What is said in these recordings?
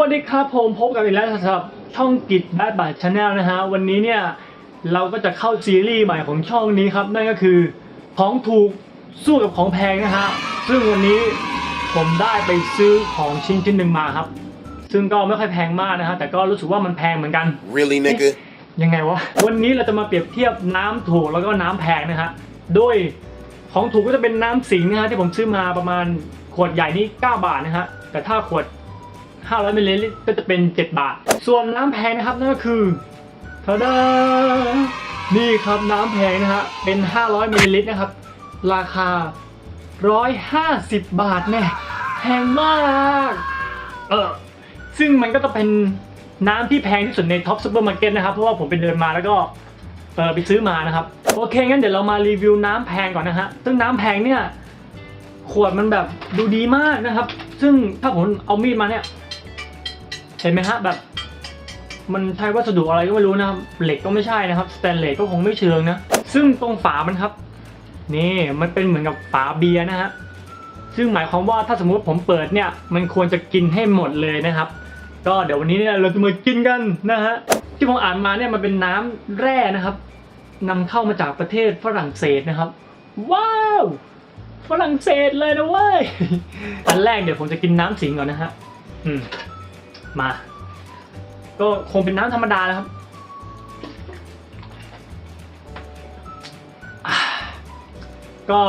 วัสดีครับผมพบกันอีกแล้วสำหรับช่องกิจแบดบาทชาแนลนะฮะวันนี้เนี่ยเราก็จะเข้าซีรีส์ใหม่ของช่องนี้ครับนั่นก็คือของถูกสู้กับของแพงนะฮะซึ่งวันนี้ผมได้ไปซื้อของชิ้นชิ้นหนึ่งมาครับ ซึ่งก็ไม่ค่อยแพงมากนะฮะแต่ก็รู้สึกว่ามันแพงเหมือนกัน Really, nigga? ยังไงวะวันนี้เราจะมาเปรียบเทียบน้ำถูกแล้วก็น้ำแพงนะฮะโดยของถูกก็จะเป็นน้ำสิงห์นะฮะที่ผมซื้อมาประมาณขวดใหญ่นี่9บาทนะฮะแต่ถ้าขวด 500มิลลิลิตรก็จะเป็น 7 บาท ส่วนน้ำแพงนะครับนั่นก็คือทาดานี่ครับน้ำแพงนะฮะเป็น 500มิลลิลิตรนะครับ ราคา 150 บาทแน่แพงมากเออซึ่งมันก็จะเป็นน้ำที่แพงที่สุดในท็อปซูเปอร์มาร์เก็ตนะครับ เพราะว่าผมไปเดินมาแล้วก็เออไปซื้อมานะครับ โอเค งั้นเดี๋ยวเรามารีวิวน้ำแพงก่อนนะฮะ ซึ่งน้ำแพงเนี่ย ขวดมันแบบดูดีมากนะครับ ซึ่งถ้าผมเอามีดมาเนี่ย เห็นไหมฮะแบบ มันใช้วัสดุอะไรก็ไม่รู้นะครับ เหล็กก็ไม่ใช่นะครับสแตนเลสก็คงไม่เชิงนะ ซึ่งตรงฝามันครับ นี่มันเป็นเหมือนกับฝาเบียร์นะฮะซึ่งหมายความว่าถ้าสมมุติผมเปิดเนี่ย มันควรจะกินให้หมดเลยนะครับ ก็เดี๋ยววันนี้เนี่ยเราจะมากินกันนะฮะที่ผมอ่านมาเนี่ยมันเป็นน้ำแร่นะครับนำเข้ามาจากประเทศฝรั่งเศสนะครับ ว้าวฝรั่งเศสเลยนะเว้ยอันแรกเดี๋ยวผมจะกินน้ำสิงก่อนนะฮะอืม มา ก็คงเป็นน้ำธรรมดาแล้วครับ ก็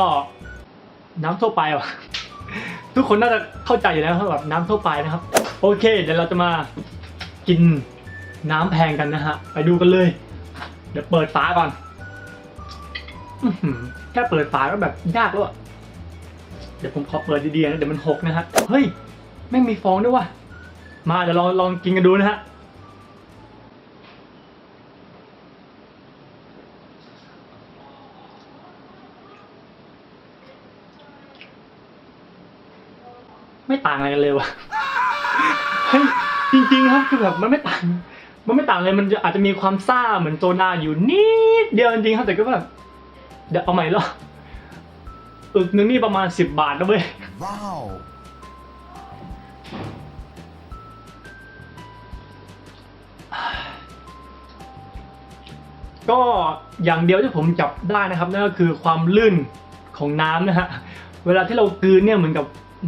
น้ำทั่วไปว่ะ ทุกคนน่าจะเข้าใจอยู่แล้วครับแบบน้ำทั่วไปนะครับ โอเค เดี๋ยวเราจะมากินน้ำแพงกันนะฮะ ไปดูกันเลย เดี๋ยวเปิดฝาก่อนแค่เปิดฝาก็แบบยากแล้วอะเดี๋ยวผมขอเปิดดีๆนะเดี๋ยวมันหกนะฮะ เฮ้ยไม่งมีฟองด้วยวะ มาเดี๋ยวลองลองกินกันดูนะฮะไม่ต่างอะไรกันเลยว่ะเฮ้ยจริงๆครับคือแบบมันไม่ต่าง มันไม่ต่างเลยมันจะอาจจะมีความซ่าเหมือนโซดาอยู่นิดเดียวจริงๆครับแต่ก็แบบเดี๋ยวเอาใหม่หรอบอึกนึงนี่ประมาณสิบบาทนะเว้ย Wow. ก็อย่างเดียวที่ผมจับได้นะครับนั่นก็คือความลื่นของน้ำนะฮะเวลาที่เรากืนเนี่ยเหมือนกับ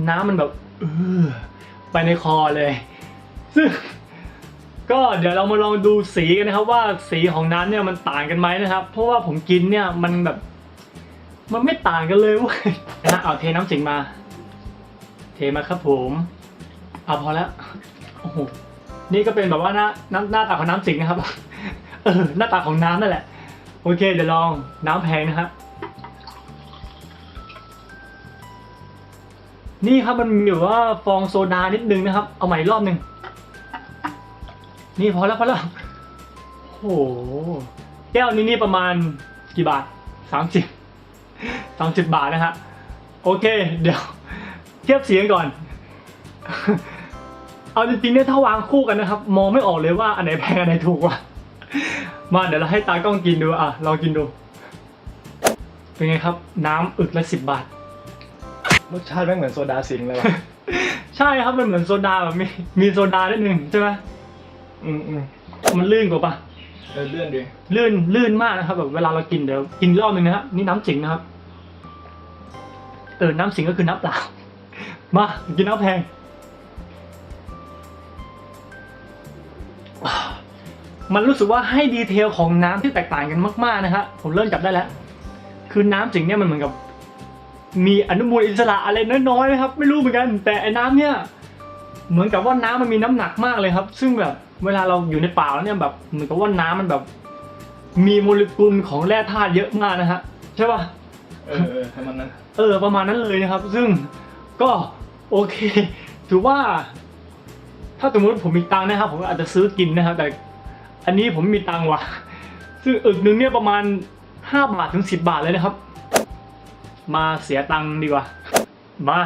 น้ำมันแบบเออไปในคอเลย ซึ่งก็เดี๋ยวเรามาลองดูสีกันนะครับ ว่าสีของน้ำเนี่ยมันต่างกันไหมนะครับ เพราะว่าผมกินเนี่ยมันแบบ มันไม่ต่างกันเลยเว้ยนะเอาเทน้ำสิงมา เทมาครับผมเอาพอแล้วโอ้โหนี่ก็เป็นแบบว่าหน้าหน้าตาของน้ำสิงนะครับ เออหน้าตาของน้ำนั่นแหละ โอเค เดี๋ยวลองน้ำแพงนะครับนี่ครับมันมีแบบว่าฟองโซดานิดนึงนะครับ เอาใหม่อีกรอบหนึ่งนี่พอแล้วพอแล้วโอ้โหแก้วนี้นี่ประมาณกี่บาทสามสิบสามสิบบาทนะฮะโอเค เดี๋ยว เทียบเสียงก่อน เอาจริงๆเนี่ยถ้าวางคู่กันนะครับ มองไม่ออกเลยว่าอันไหนแพงอันไหนถูกว่ะ มาเดี๋ยวเราให้ตากล้องกินดูอะลองกินดู เป็นไงครับ น้ำอึกละสิบบาท รสชาติแม่งเหมือนโซดาสิงห์เลยว่ะ ใช่ครับมันเหมือนโซดาแบบมีมีโซดานิดนึงใช่ไหมอืมอืมมันลื่นกว่าปะเออเลื่อนดิลื่นลื่นมากนะครับ แบบเวลาเรากินเดี๋ยวกินรอบหนึ่งนะฮะนี่น้ำสิงนะครับเออน้ำสิงก็คือน้ำเปล่ามากินน้ำแพง มันรู้สึกว่าให้ดีเทลของน้ำที่แตกต่างกันมากๆนะฮะผมเริ่มจับได้แล้ว คือน้ำสิงเนี่ยมันเหมือนกับ มีอนุมูลอิสระอะไรน้อยๆนะครับ ไม่รู้เหมือนกัน แต่ไอ้น้ำเนี่ยเหมือนกับว่าน้ำมันมีน้ำหนักมากเลยครับ ซึ่งแบบเวลาเราอยู่ในป่าแล้วเนี่ยแบบเหมือนกับว่าน้ำมันแบบ มีโมเลกุลของแร่ธาตุเยอะมากนะฮะใช่ป่ะเออเออให้มันนั้น เออประมาณนั้นเลยนะครับ ซึ่งก็โอเค ถือว่า ถ้าสมมติผมมีตังค์นะครับผมก็อาจจะซื้อกินนะครับแต่ อันนี้ผมมีตังค์ว่ะ ซึ่งอึกหนึ่งเนี่ยประมาณห้าบาทถึงสิบบาทเลยนะครับ มาเสียตังค์ดีกว่า มา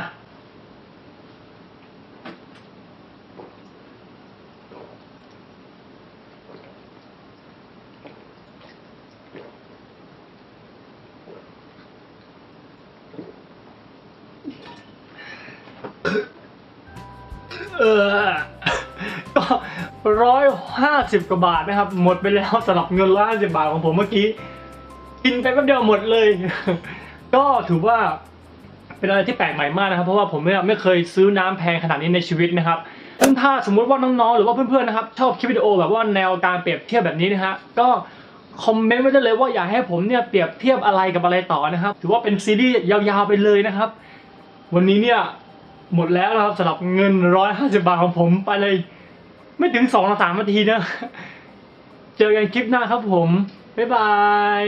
เออ ร้อยห้าสิบกว่าบาทนะครับ หมดไปแล้วสำหรับเงินร้อยห้าสิบาทของผมเมื่อกี้ กินไปแป๊บเดียวหมดเลย ก็ถือว่าเป็นอะไรที่แปลกใหม่มากนะครับ เพราะว่าผมเนี่ยไม่เคยซื้อน้ำแพงขนาดนี้ในชีวิตนะครับซึ่งถ้าสมมุติว่าน้องๆ หรือว่าเพื่อนๆนะครับ ชอบคลิปวิดีโอแบบว่าแนวการเปรียบเทียบแบบนี้นะฮะก็คอมเมนต์ไว้ได้เลยว่าอยากให้ผมเนี่ยเปรียบเทียบอะไรกับอะไรต่อนะครับ ถือว่าเป็นซีรีส์ยาวๆไปเลยนะครับ วันนี้เนี่ยหมดแล้วนะครับสำหรับเงินร้อยห้าสิบาทของผมไปเลย ไม่ถึงสองสามนาทีนะ เจอกันคลิปหน้าครับผม บ๊ายบาย